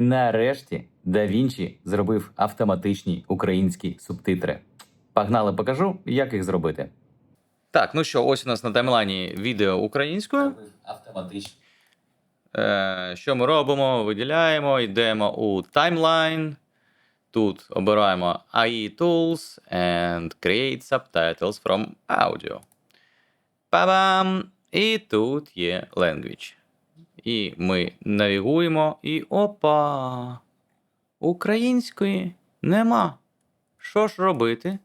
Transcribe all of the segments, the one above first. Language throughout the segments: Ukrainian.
Нарешті DaVinci зробив автоматичні українські субтитри. Погнали, покажу, як їх зробити. Так, ну що, ось у нас на таймлайні відео українською. Автоматичні. Е, що ми робимо? Виділяємо, йдемо у таймлайн. Тут обираємо AI Tools and Create Subtitles from Audio. Па-бам! І тут є Language. І ми навігуємо, і опа! Української нема. Що ж робити?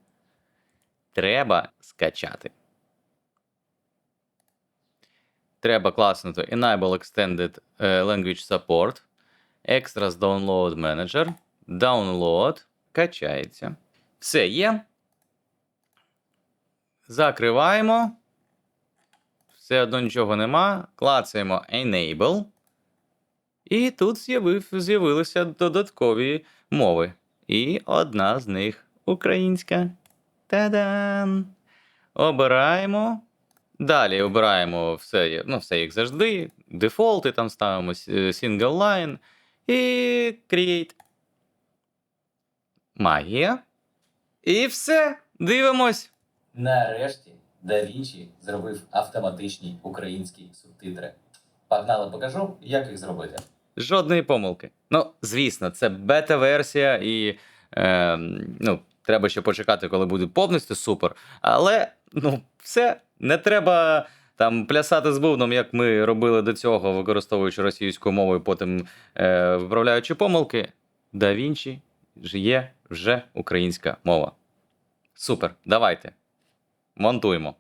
Треба скачати. Треба класнути Enable Extended е, Language Support. Extras Download Manager. Download. Качається. Все є. Закриваємо. Все одно нічого нема. Клацаємо Enable. І тут з'явилися додаткові мови. І одна з них українська. Та-дан! Обираємо. Далі обираємо все, ну, все як завжди. Дефолти там ставимо е, single line і create. Магія. І все. Дивимось. Нарешті DaVinci зробив автоматичні українські субтитри. Погнали, покажу, як їх зробити. Жодної помилки. Ну, звісно, це бета-версія, і е, ну, треба ще почекати, коли буде повністю супер. Але ну, все, не треба там плясати з бубном, як ми робили до цього, використовуючи російську мову і потім е, виправляючи помилки. DaVinci ж є вже українська мова. Супер, давайте. Монтуємо.